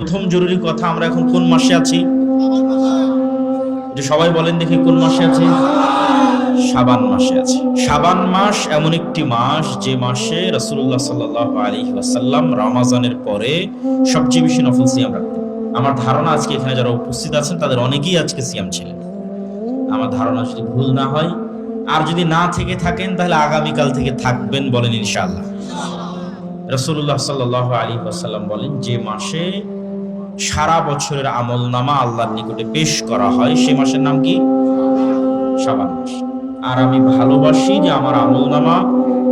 প্রথম জরুরি কথা আমরা এখন কোন মাসে আছি? যে সবাই বলেন দেখি কোন মাসে আছি? সাবান মাসে আছি। সাবান মাস এমন একটি মাস যে মাসে রাসূলুল্লাহ সাল্লাল্লাহু আলাইহি ওয়াসাল্লাম রমাজানের পরে সবচেয়ে বেশি নফল সিয়াম রাখতেন। আমার ধারণা আজকে এখানে যারা উপস্থিত আছেন, তাদের অনেকেই আজকে সিয়াম ছিলেন। আমার ধারণা যদি ভুল না হয়, আর যদি না থেকে থাকেন, তাহলে আগামীকাল থেকে থাকবেন বলেন ইনশাআল্লাহ। রসুল্লাহ সাল্লাহ আলী আসাল্লাম বলেন, যে মাসে সারা বছরের আমল নামা আল্লাহর নিকটে পেশ করা হয়, সে মাসের নাম কি? সাবান মাস। আর আমি ভালোবাসি যে আমার আমল নামা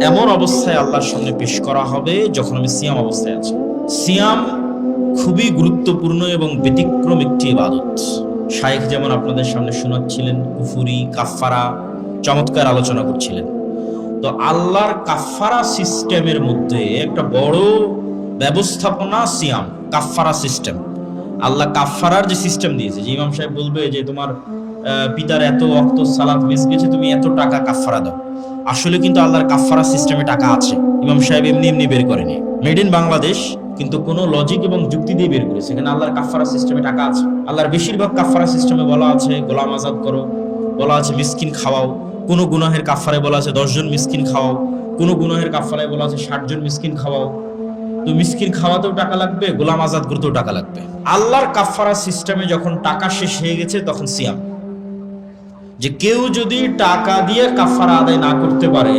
এমন অবস্থায় আল্লাহর সামনে পেশ করা হবে যখন আমি সিয়াম অবস্থায় আছি। সিয়াম খুবই গুরুত্বপূর্ণ এবং ব্যতিক্রম একটি ইবাদত। শায়েখ যেমন আপনাদের সামনে শোনাচ্ছিলেন, কুফুরি কাফারা চমৎকার আলোচনা করছিলেন। তো আল্লাহর কাফারা সিস্টেমের মধ্যে একটা বড় ব্যবস্থাপনা সিয়াম কাফারা সিস্টেম। আল্লাহ কাফারার যে সিস্টেম দিয়েছে, যে ইমাম সাহেব বলবে যে তোমার পিতার এত অক্ত সালাত মিস গেছে, তুমি এত টাকা কাফারা দাও। আসলে কিন্তু আল্লাহর কাফারা সিস্টেমে টাকা আছে। ইমাম সাহেব এমনি এমনি বের করেনি মেড ইন বাংলাদেশ কিন্তু কোনো লজিক এবং যুক্তি দিয়ে বের করেছে। এখানে আল্লাহর কাফারা সিস্টেমে টাকা আছে। আল্লাহর বেশিরভাগ কাফারা সিস্টেমে বলা আছে, গোলাম আজাদ করো, বলা আছে মিসকিন খাওয়াও। কোনো গুনাহের কাফারে বলা আছে দশজন মিসকিন খাওয়াও। কোনো গুনাহের কাফারে বলা আছে ষাট জন মিসকিন খাওয়াও। তো মিসকিন খাওয়াতেও টাকা লাগবে, গোলাম আজাদ করতেও টাকা লাগবে। আল্লাহর কাফারা সিস্টেমে যখন টাকা শেষ হয়ে গেছে, তখন সিয়াম। যে কেউ যদি টাকা দিয়ে কাফারা আদায় না করতে পারে,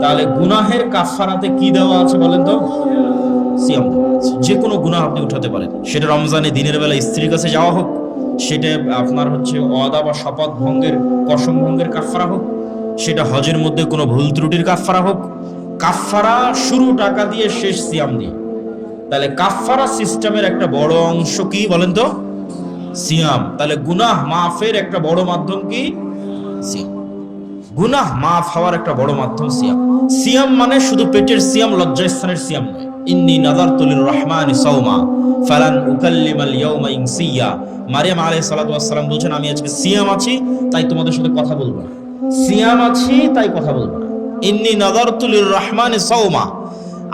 তাহলে গুনাহের কাফারাতে কি দেওয়া আছে বলেন তো? সিয়াম যে কোনো গুনাহ আপনি উঠাতে পারেন। সেটা রমজানে দিনের বেলা স্ত্রীর কাছে যাওয়া হোক, সেটা আপনার হচ্ছে অদা বা শপথ ভঙ্গের, কসম ভঙ্গের কাফারা হোক, সেটা হজের মধ্যে কোনো ভুল ত্রুটির কাফারা হোক কাফারা শুরু টাকা দিয়ে শেষ সিয়াম দিয়ে। তাহলে কাফারা সিস্টেমের একটা বড় অংশ কি বলেন তো? সিয়াম। তাহলে গুনাহ মাফের একটা বড় মাধ্যম কি? সিয়াম। গুনাহ মাফ হওয়ার একটা বড় মাধ্যম সিয়াম। সিয়াম মানে শুধু পেটের সিয়াম, লজ্জাস্থানের সিয়াম নয়। ইন্নি নাদারতু লিররহমান সাওমা, ফালান উকাল্লিমাল ইয়াউমা ইনসিয়া মারিয়াম আলাইহিস সালাতু ওয়াস সালাম বলছেন, আমি আজকে সিয়াম আছি, তাই তোমাদের সাথে কথা বলব সিয়াম আছি, তাই কথা বলব ইন্নি নাদারতু লিররহমান সাওমা।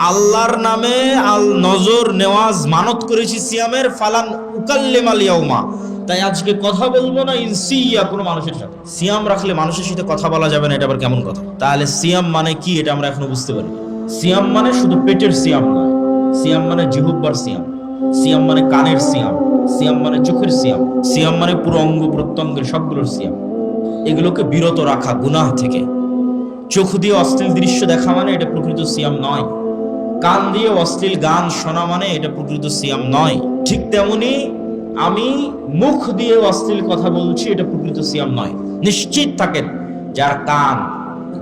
আল্লাহর নামে আল নজর নেওয়াজ মানত করেছি সিয়ামের, ফালান উকাল্লিমাল ইয়াউমা তাই আজকে কথা বলব না ইনসিয়া কোনো মানুষের সাথে। সিয়াম রাখলে মানুষের সাথে কথা বলা যাবে না, এটা আবার কেমন কথা? তাহলে সিয়াম মানে কি এটা আমরা এখনও বুঝতে পারি সিয়াম মানে শুধু পেটের সিয়াম নয়, সিয়াম মানে জিহুব্বার সিয়াম সিয়াম মানে কানের সিয়াম সিয়াম মানে চোখের সিয়াম সিয়াম মানে পুরো অঙ্গ প্রত্যঙ্গের সবগুলোর সিয়াম। এগুলোকে বিরত রাখা গুনাহ থেকে। চোখ দিয়ে অশ্লীল দৃশ্য দেখা মানে এটা প্রকৃত সিয়াম নয়। কান দিয়ে অশ্লীল গান শোনা মানে এটা প্রকৃত সিয়াম নয়। ঠিক তেমনি আমি মুখ দিয়ে অশ্লীল কথা বলছি, এটা প্রকৃত সিয়াম নয়। নিশ্চিত থাকেন, যার কান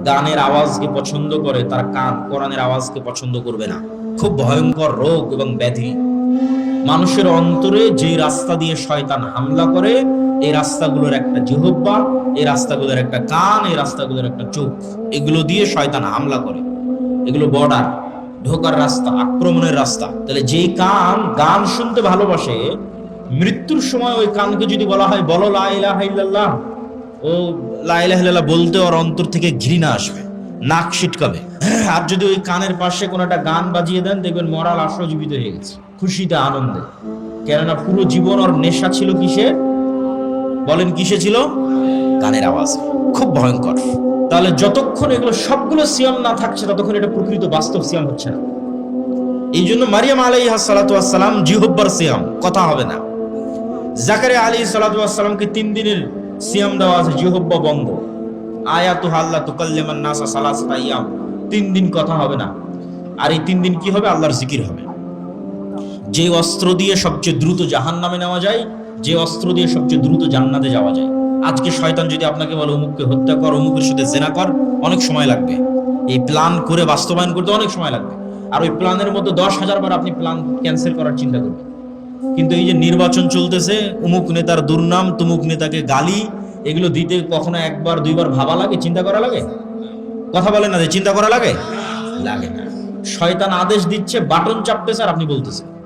গানের আওয়াজকে পছন্দ করে, তার কান কোরআনের আওয়াজকে পছন্দ করবে না। খুব ভয়ঙ্কর রোগ এবং ব্যাধি। মানুষের অন্তরে যে রাস্তা দিয়ে শয়তান হামলা করে এই রাস্তাগুলোর একটা জিহব্বা, এই রাস্তাগুলোর একটা কান, এই রাস্তাগুলোর একটা চোখ। এগুলো দিয়ে শয়তান হামলা করে। এগুলো বর্ডার ঢোকার রাস্তা, আক্রমণের রাস্তা। তাহলে যেই কান, গান শুনতে ভালোবাসে, মৃত্যুর সময় ওই কানকে যদি বলা হয়, বলো লাইলাহ ও লাইলাহ বলতে ওর অন্তর থেকে ঘৃণা আসবে, নাক ছিটকাবে। আর যদি ওই কানের পাশে কোনো একটা গান বাজিয়ে দেন, দেখবেন মরাল আসো জীবিত হয়ে গেছে, খুশিতে, আনন্দে। কেননা পুরো জীবন ওর নেশা ছিল কিসে বলেন, কিসে ছিল? গানের আওয়াজ। খুব ভয়ঙ্কর। তাহলে যতক্ষণ এগুলো সবগুলো সিয়াম না থাকছে, ততক্ষণ এটা প্রকৃত বাস্তব সিয়াম হচ্ছে না। এই জন্য মারিয়াম আলাই সালাতাম জিহব্বার সিয়াম, কথা হবে না। জাকারে আলী সালাতামকে তিন দিনের সিয়াম দেওয়া আছে, জিহব্বা বন্ধ। আয়াতু হাল্লা তুকাল্লিমান নাসা সালাসাতা ইয়াম তিন দিন কথা হবে না। আর এই তিন দিন কি হবে? আল্লাহর জিকির হবে। যে অস্ত্র দিয়ে সবচেয়ে দ্রুত জাহান নামে নেওয়া যায় যে অস্ত্র দিয়ে সবচেয়ে দ্রুত জান্নাতে যাওয়া যায়। আজকে শয়তান যদি আপনাকে বলে, অমুককে হত্যা কর, অমুকের সাথে জেনা কর, অনেক সময় লাগবে। এই প্ল্যান করে বাস্তবায়ন করতে অনেক সময় লাগবে। আর ওই প্ল্যানের মধ্যে দশ হাজার বার আপনি প্ল্যান ক্যান্সেল করার চিন্তা করবেন। কিন্তু এই যে নির্বাচন চলতেছে, অমুক নেতার দুর্নাম, তুমুক নেতাকে গালি, এগুলো দিতে কখনো একবার, দুইবার ভাবা লাগে, চিন্তা করা লাগে? কথা বলেন না যে চিন্তা করা লাগে? লাগে না। শয়তান আদেশ দিচ্ছে, বাটন চাপতেছে আর আপনি বলতেছেন।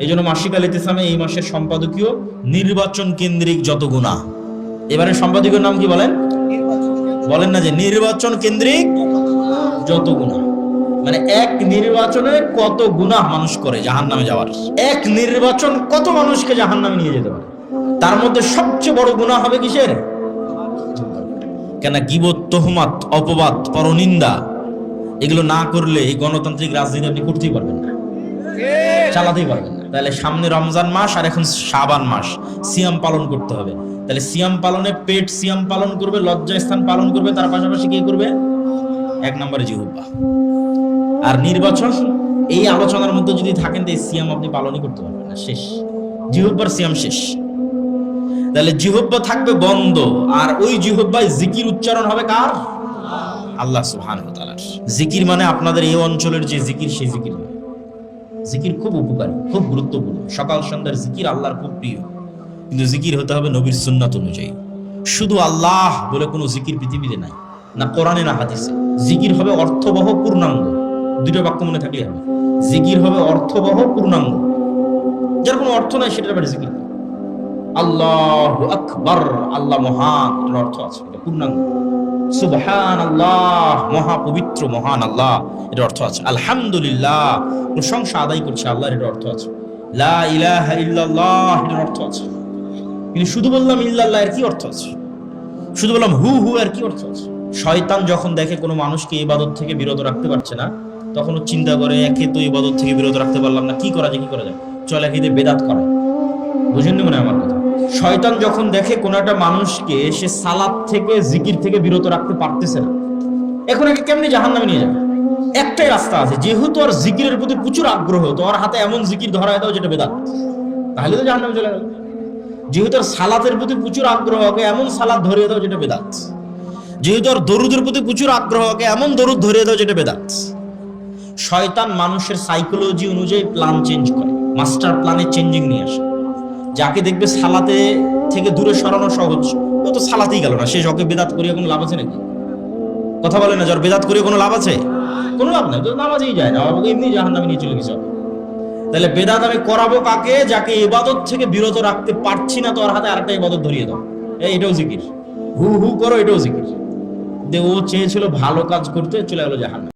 এই জন্য মাসিক আল ইতিসামে এই মাসের সম্পাদকীয় নির্বাচন কেন্দ্রিক যত গুণা এবারে সম্পাদকীয় নাম কি বলেন? বলেন না যে নির্বাচন কেন্দ্রিক যত গুণা মানে এক নির্বাচনে কত গুনাহ মানুষ করে জাহান নামে যাওয়ার? এক নির্বাচন কত মানুষকে জাহান নামে নিয়ে যেতে পারে? তার মধ্যে সবচেয়ে বড় গুনাহ হবে কিসের? কেন গিবত, তহমাত, অপবাদ, পরনিন্দা, এগুলো না করলে এই গণতান্ত্রিক রাজনীতি আপনি করতেই পারবেন না। চালাতেই পারবেন না। তাহলে সামনে রমজান মাস আর এখন শাবান মাস। সিয়াম পালন করতে হবে। তাহলে সিয়াম পালনে পেট সিয়াম পালন করবে লজ্জা স্থান পালন করবে, তার পাশাপাশি কি করবে? এক নম্বরে জিহুব্বা আর নির্বাচন, এই আলোচনার মধ্যে যদি থাকেন, তো এই সিয়াম আপনি পালনই করতে পারবেন না। শেষ। জিহুব্বার সিয়াম শেষ। তাহলে জিহব্বা থাকবে বন্ধ। আর ওই জিহব্বায় জিকির উচ্চারণ হবে কার? আল্লাহ সুবহানাহু ওয়া তাআলার। জিকির মানে আপনাদের এই অঞ্চলের যে জিকির, সেই জিকির। না জিকির খুব উপকারী, খুব গুরুত্বপূর্ণ। সকাল সন্ধ্যার জিকির আল্লাহর খুব প্রিয়। কিন্তু জিকির হতে হবে নবীর সুন্নাত অনুযায়ী। শুধু আল্লাহ বলে কোনো জিকির পৃথিবীতে নাই, না কোরআনে না হাদিসে। জিকির হবে অর্থবহ পূর্ণাঙ্গ। দুটো বাক্য মনে থাকলে হবে। জিকির হবে অর্থবহ পূর্ণাঙ্গ। যার কোনো অর্থ নাই সেটার ব্যাপারে জিকির আল্লাহ আকবর, আল্লাহ মহান। অর্থ আছে পূর্ণাঙ্গ। সুবহান আল্লাহ মহা পবিত্র মহান আল্লাহ এর অর্থ আছে আলহামদুলিল্লাহ। প্রশংসা আদায় করছে আল্লাহর, এর অর্থ আছে লা ইলাহা ইল্লাল্লাহ, এর অর্থ আছে। কিন্তু শুধু বললাম ইল্লাল্লাহ, এর কি অর্থ আছে? শুধু বললাম হু হু, এর কি অর্থ আছে? শয়তান যখন দেখে কোনো মানুষকে ইবাদত থেকে বিরত রাখতে পারছে না, তখন ও চিন্তা করে, একে তো ইবাদত থেকে বিরত রাখতে পারলাম না, কি করা যায়, কি করা যায়? চল একে বেদাত করা বুঝেননি মনে আমার কথা? শয়তান যখন দেখে কোন একটা মানুষকে সে সালাদ থেকে, জিকির থেকে বিরত রাখতে পারতেছে না, এখন একে কেমনি জাহান নামে নিয়ে যাবে? একটাই রাস্তা আছে, যেহেতু আর জিকিরের প্রতি প্রচুর আগ্রহ তোমার হাতে এমন জিকির ধরায় দাও যেটা বেদাত, তাহলে তো জাহান নামে চলে গেল। যেহেতু আর সালাতের প্রতি প্রচুর আগ্রহ এমন সালাদ ধরিয়ে দাও যেটা বেদাত, যেহেতু আর দরুদের প্রতি প্রচুর আগ্রহ এমন দরুদ ধরিয়ে দাও যেটা বেদাত। শয়তান মানুষের সাইকোলজি অনুযায়ী প্ল্যান চেঞ্জ করে মাস্টার প্ল্যানে চেঞ্জিং নিয়ে আসে। যাকে দেখবে সালাতে থেকে দূরে সরানো সহজ, ও তো সালাতেই গেল না। সে ওকে বেদাত করিয়ে কোনো লাভ আছে নাকি? কথা বলে না যার বেদাত করিয়ে কোনো লাভ আছে? কোনো লাভ নাই, তো নামাজেই যায় না ওকে এমনি জাহান নামে নিয়ে চলে গেছে। তাহলে বেদাত আমি করাবো কাকে? যাকে ইবাদত থেকে বিরত রাখতে পারছি না তোর হাতে আরেকটা ইবাদত ধরিয়ে দাও। এই, এটাও জিকির। হু হু করো, এটাও জিকির। দে, ও চেয়েছিল ভালো কাজ করতে, চলে গেলো জাহান